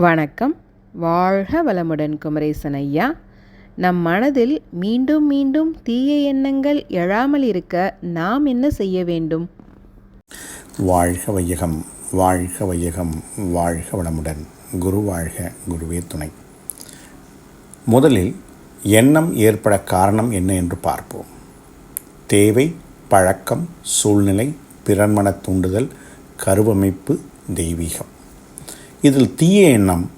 வணக்கம். வாழ்க வளமுடன் குமரேசன் ஐயா. நம் மனதில் மீண்டும் மீண்டும் தீய எண்ணங்கள் எழாமல் இருக்க நாம் என்ன செய்ய வேண்டும்? வாழ்க வையகம் வாழ்க வையகம் வாழ்க வளமுடன். குரு வாழ்க குருவே துணை. முதலில் எண்ணம் ஏற்பட காரணம் என்ன என்று பார்ப்போம். தேவை பழக்கம் சூழ்நிலை பிறன்மன தூண்டுதல் கருவமைப்பு தெய்வீகம். இதில் தீய எண்ணம்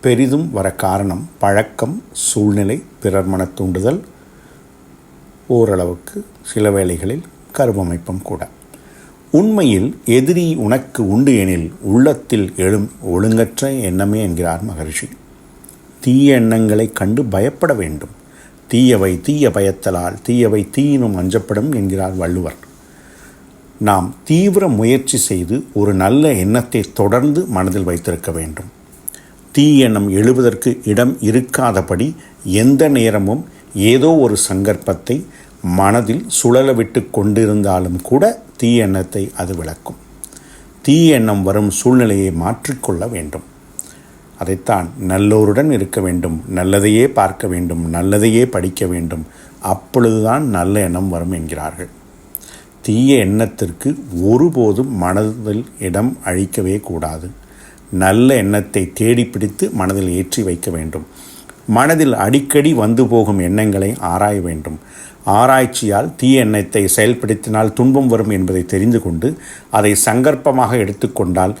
பெரிதும் வர காரணம் பழக்கம் சூழ்நிலை பிறர் மன தூண்டுதல் ஓரளவுக்கு சில வேளைகளில் கருவமைப்பும் கூட. உண்மையில் எதிரி உனக்கு உண்டு எனில் உள்ளத்தில் எழும் ஒழுங்கற்ற எண்ணமே என்கிறார் மகரிஷி. தீய எண்ணங்களை கண்டு பயப்பட வேண்டும். தீயவை தீய பயத்தலால் தீயவை தீயினும் அஞ்சப்படும் என்கிறார் வள்ளுவர். நாம் தீவிர முயற்சி செய்து ஒரு நல்ல எண்ணத்தை தொடர்ந்து மனதில் வைத்திருக்க வேண்டும். தீ எண்ணம் எழுவதற்கு இடம் இருக்காதபடி எந்த நேரமும் ஏதோ ஒரு சங்கற்பத்தை மனதில் சுழல விட்டு கொண்டிருந்தாலும் கூட தீ எண்ணத்தை அது விளக்கும். தீ எண்ணம் வரும் சூழ்நிலையை மாற்றிக்கொள்ள வேண்டும். அதைத்தான் நல்லோருடன் இருக்க வேண்டும் நல்லதையே பார்க்க வேண்டும் நல்லதையே படிக்க வேண்டும். அப்பொழுதுதான் நல்ல எண்ணம் வரும் என்கிறார்கள். தீய எண்ணத்திற்கு ஒருபோதும் மனதில் இடம் அழிக்கவே கூடாது. நல்ல எண்ணத்தை தேடி பிடித்து மனதில் ஏற்றி வைக்க வேண்டும். மனதில் அடிக்கடி வந்து போகும் எண்ணங்களை ஆராய வேண்டும். ஆராய்ச்சியால் தீய எண்ணத்தை செயல்படுத்தினால் துன்பம் வரும் என்பதை தெரிந்து கொண்டு அதை சங்கற்பமாக எடுத்துக்கொண்டால்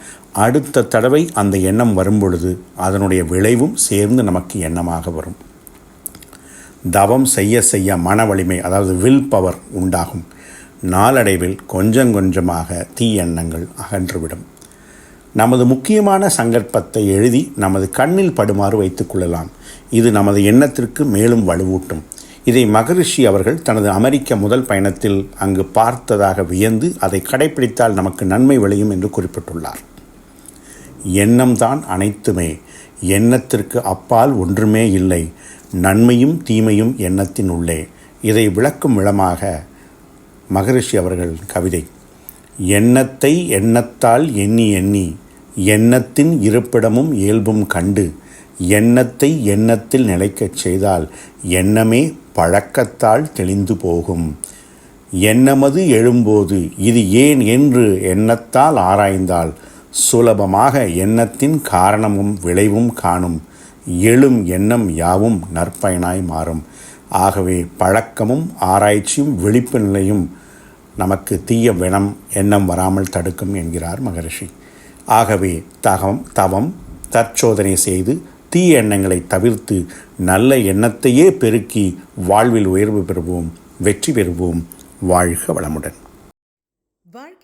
அடுத்த தடவை அந்த எண்ணம் வரும்பொழுது அதனுடைய விளைவும் சேர்ந்து நமக்கு எண்ணமாக வரும். தவம் செய்ய செய்ய மன வலிமை அதாவது வில் பவர் உண்டாகும். நாளடைவில் கொஞ்சம் கொஞ்சமாக தீயெண்ணங்கள் அகன்றுவிடும். நமது முக்கியமான சங்கற்பத்தை எழுதி நமது கண்ணில் படுமாறு வைத்துக்கொள்ளலாம் இது நமது எண்ணத்திற்கு மேலும் வலுவூட்டும். இதை மகரிஷி அவர்கள் தனது அமெரிக்க முதல் பயணத்தில் அங்கு பார்த்ததாக வியந்து அதை கடைபிடித்தால் நமக்கு நன்மை விளையும் என்று குறிப்பிட்டுள்ளார். எண்ணம்தான் அனைத்துமே. எண்ணத்திற்கு அப்பால் ஒன்றுமே இல்லை. நன்மையும் தீமையும் எண்ணத்தின் உள்ளே. இதை விளக்கும் விளமாக மகரிஷி அவர்கள் கவிதை எண்ணத்தை எண்ணத்தால் எண்ணி எண்ணி எண்ணத்தின் இருப்பிடமும் இயல்பும் கண்டு எண்ணத்தை எண்ணத்தில் நிலைக்கச் செய்தால் எண்ணமே பழக்கத்தால் தெளிந்து போகும். எண்ணமது எழும்போது இது ஏன் என்று எண்ணத்தால் ஆராய்ந்தால் சுலபமாக எண்ணத்தின் காரணமும் விளைவும் காணும். எழும் எண்ணம் யாவும் நற்பயனாய் மாறும். ஆகவே பழக்கமும் ஆராய்ச்சியும் விழிப்பு நிலையும் நமக்கு தீய வினம் எண்ணம் வராமல் தடுக்கும் என்கிறார் மகரிஷி. ஆகவே தகம் தவம் தற்சோதனை செய்து தீய எண்ணங்களை தவிர்த்து நல்ல எண்ணத்தையே பெருக்கி வாழ்வில் உயர்வு பெறுவோம் வெற்றி பெறுவோம். வாழ்க வளமுடன்.